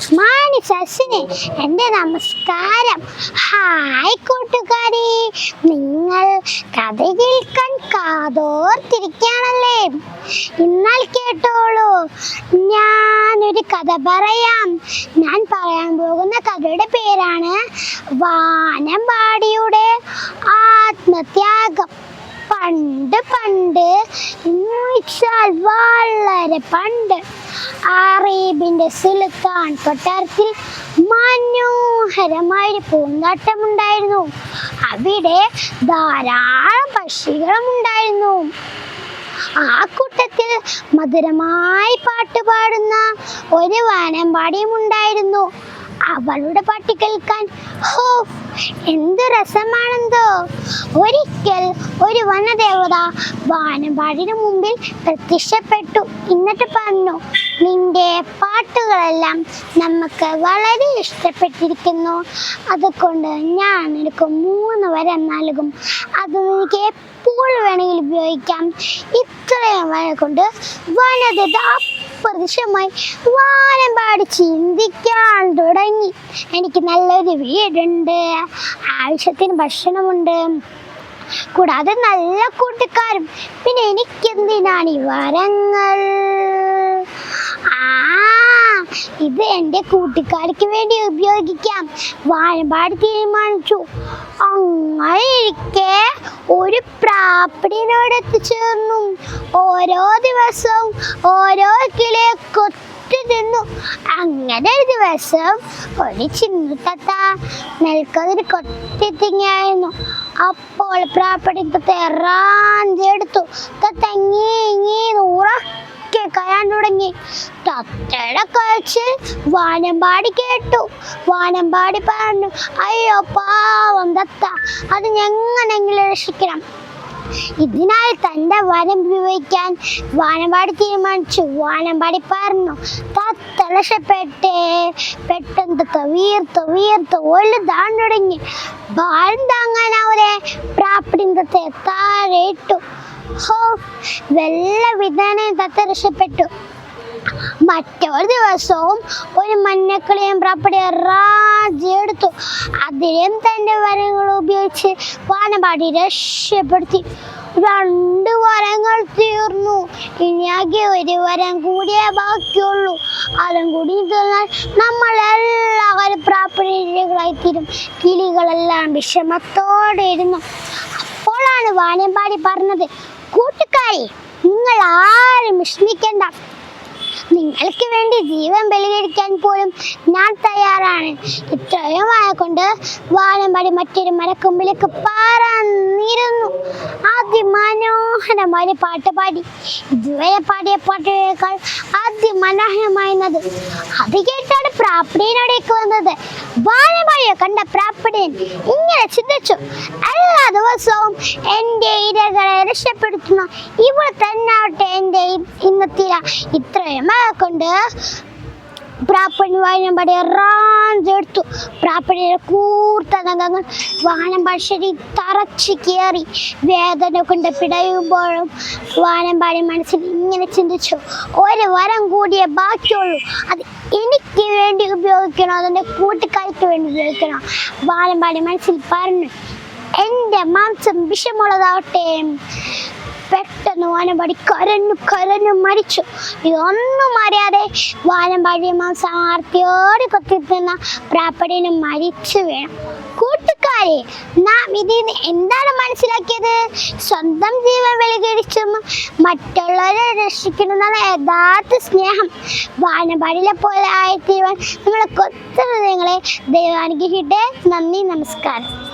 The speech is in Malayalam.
ശശിന് എന്റെ നമസ്കാരം. ഹായ് കൂട്ടുകാരി. നിങ്ങൾ കഥ കേൾക്കാൻ കാതോർത്തിരിക്കുകയാണല്ലേ? എന്നാൽ കേട്ടോളൂ. ഞാനൊരു കഥ പറയാം. ഞാൻ പറയാൻ പോകുന്ന കഥയുടെ പേരാണ് വാനമ്പാടിയുടെ ആത്മത്യാഗം പണ്ട് പണ്ട് വെച്ചാൽ വളരെ പണ്ട് അറേബ്യന്റെ സുൽത്താൻ കൊട്ടാരത്തിൽ മനോഹരമായൊരു പൂന്തോട്ടമുണ്ടായിരുന്നു. അവിടെ ധാരാളം പക്ഷികളും ഉണ്ടായിരുന്നു. ആ കൂട്ടത്തിൽ മധുരമായി പാട്ട് പാടുന്ന ഒരു വാനമ്പാടിയും ഉണ്ടായിരുന്നു. അവളുടെ പാട്ട് കേൾക്കാൻ ഹോ എന്ത് രസമാണെന്തോ. ഒരിക്കൽ ഒരു വനദേവത വാനമ്പാടിന് മുമ്പിൽ പ്രത്യക്ഷപ്പെട്ടു. എന്നിട്ട് പറഞ്ഞു നിന്റെ പാട്ടുകളെല്ലാം നമുക്ക് വളരെ ഇഷ്ടപ്പെട്ടിരിക്കുന്നു. അതുകൊണ്ട് ഞാൻ നിനക്ക് മൂന്ന് വരെ നൽകും. അത് നിനക്ക് എപ്പോൾ വേണമെങ്കിലും ഉപയോഗിക്കാം. ഇത്രയും വരെ കൊണ്ട് വനദേവത അപ്രത്യക്ഷമായി പാടി ചിന്തിക്കാൻ തുടങ്ങി. എനിക്ക് നല്ലൊരു വീടുണ്ട് ആവശ്യത്തിന് ഭക്ഷണമുണ്ട്. കൂടാതെ നല്ല കൂട്ടുകാരും. പിന്നെ എനിക്കെന്തിനാണ് ഈ വരങ്ങൾ? ഇത് എന്റെ കൂട്ടുകാർക്ക് വേണ്ടി ഉപയോഗിക്കാം. വാഴമ്പാട് തീരുമാനിച്ചു. അങ്ങനെ ഇരിക്കെ ഒരു പ്രാപ്പിടിനോട് എത്തിച്ചേർന്നു. ഓരോ ദിവസവും ഓരോ കിളിയെ കൊത്തി തിന്നു അങ്ങനെ ഒരു ദിവസം ഒരു ചിന്നത്ത നെൽക്കതിന് കൊത്തി തിങ്ങിയായിരുന്നു അപ്പോൾ പ്രാപ്പടി തെറാഞ്ചെടുത്തു തങ്ങി ഇങ്ങി നൂറൊക്കെ കയാൻ തുടങ്ങി. തത്തയുടെ വാനമ്പാടി കേട്ടു. വാനമ്പാടി പറഞ്ഞു അയ്യോ പാവം തത്ത അത് ഞങ്ങനെങ്കിലും രക്ഷിക്കണം. ഇതിനായി തന്റെ വരം ഉപയോഗിക്കാൻ വാനമ്പാടി തീരുമാനിച്ചു. വാനമ്പാടി പറഞ്ഞു തത്ത രക്ഷപ്പെട്ടേ പെട്ടെന്ന് തത്ത വീർത്ത് വീർത്ത് ഒഴുതാൻ തുടങ്ങി. ഭാരം താങ്ങാനാവരെ അവരെ തത്തെ താഴെ ഇട്ടു. ഹോ വെള്ള വിധാനം തത്ത രക്ഷപ്പെട്ടു. മറ്റൊരു ദിവസവും ഒരു മഞ്ഞക്കിളിയും പ്രാപ്പടി റാജിയെടുത്തു അതിലും തന്റെ വരങ്ങൾ ഉപയോഗിച്ച് വാനപാടി രക്ഷപ്പെടുത്തി. രണ്ട് വരങ്ങൾ തീർന്നു. ഇനിയാകെ ഒരു വരം കൂടിയേ ബാക്കിയുള്ളൂ. അതും കൂടി തീർന്നാൽ നമ്മൾ എല്ലാവരും പ്രാപ്പടികളായി തീരും. കിളികളെല്ലാം വിഷമത്തോടെ ഇരുന്നു. അപ്പോഴാണ് വാനമ്പാടി പറഞ്ഞത് കൂട്ടുകാരി നിങ്ങൾ ആരും വിഷമിക്കണ്ട. നിങ്ങൾക്ക് വേണ്ടി ജീവൻ ബലികഴിക്കാൻ പോലും ഞാൻ തയ്യാറാണ്. ഇത്രയും കൊണ്ട് വാനമ്പാടി മറ്റൊരു മരക്കൊമ്പിലേക്ക് പറന്നിരുന്നു അതിമനോഹരമായ പാട്ട് പാടി. ഇതുവരെ പാടിയ പാട്ടുകളേക്കാൾ അതിമനോഹരമായിരുന്നത്. അത് കേട്ടാണ് പ്രാപ്പിടിയിനോടേക്ക് വന്നത്. വാനമ്പാടിയെ കണ്ട പ്രാപ്പിടിയൻ ഇങ്ങനെ ചിന്തിച്ചു. എല്ലാ ദിവസവും എന്റെ ഇരകളെ രക്ഷപ്പെടുത്തുന്ന. ഇവൾ തന്നാവട്ടെ എന്റെ ഇന്നത്തില ഇത്രയും. കൊണ്ട് പ്രാപ്പണി റാഞ്ചെടുത്തു പ്രാപ്പണിയുടെ കൂർത്ത നഖങ്ങൾ വാനമ്പാടി ശരി തറച്ച് കയറി. വേദന കൊണ്ട് പിടയുമ്പോഴും വാനമ്പാടി മനസ്സിൽ ഇങ്ങനെ ചിന്തിച്ചു. ഒരു വരം കൂടിയേ ബാക്കിയുള്ളൂ. അത് എനിക്ക് വേണ്ടി ഉപയോഗിക്കണോ. അതെന്റെ കൂട്ടുകാർക്ക് വേണ്ടി ഉപയോഗിക്കണോ. വാനമ്പാടി മനസ്സിൽ പറഞ്ഞു. എന്റെ മാംസം വിഷമുള്ളതാവട്ടെ. പെട്ടെന്ന് വാനമ്പാടി കരഞ്ഞു കരഞ്ഞു മരിച്ചു. ഇതൊന്നും അറിയാതെ വാനമ്പാടി മാംസം ആർത്തിയോടെ കൊത്തിത്തുന്ന പ്രാപ്പടിന് മരിച്ചു വേണം. കൂട്ടുകാരെ നാം ഇതിൽ നിന്ന് എന്താണ് മനസ്സിലാക്കിയത്? സ്വന്തം ജീവൻ ബലികരിച്ചും മറ്റുള്ളവരെ രക്ഷിക്കുന്നതാണ് യഥാർത്ഥ സ്നേഹം. വാനമ്പാടിയിലെ പോലെ ആയിത്തീരുവാൻ നമ്മളെ കൊച്ചു ഹൃദയങ്ങളെ ദൈവം അനുഗ്രഹിക്കട്ടെ നന്ദി നമസ്കാരം.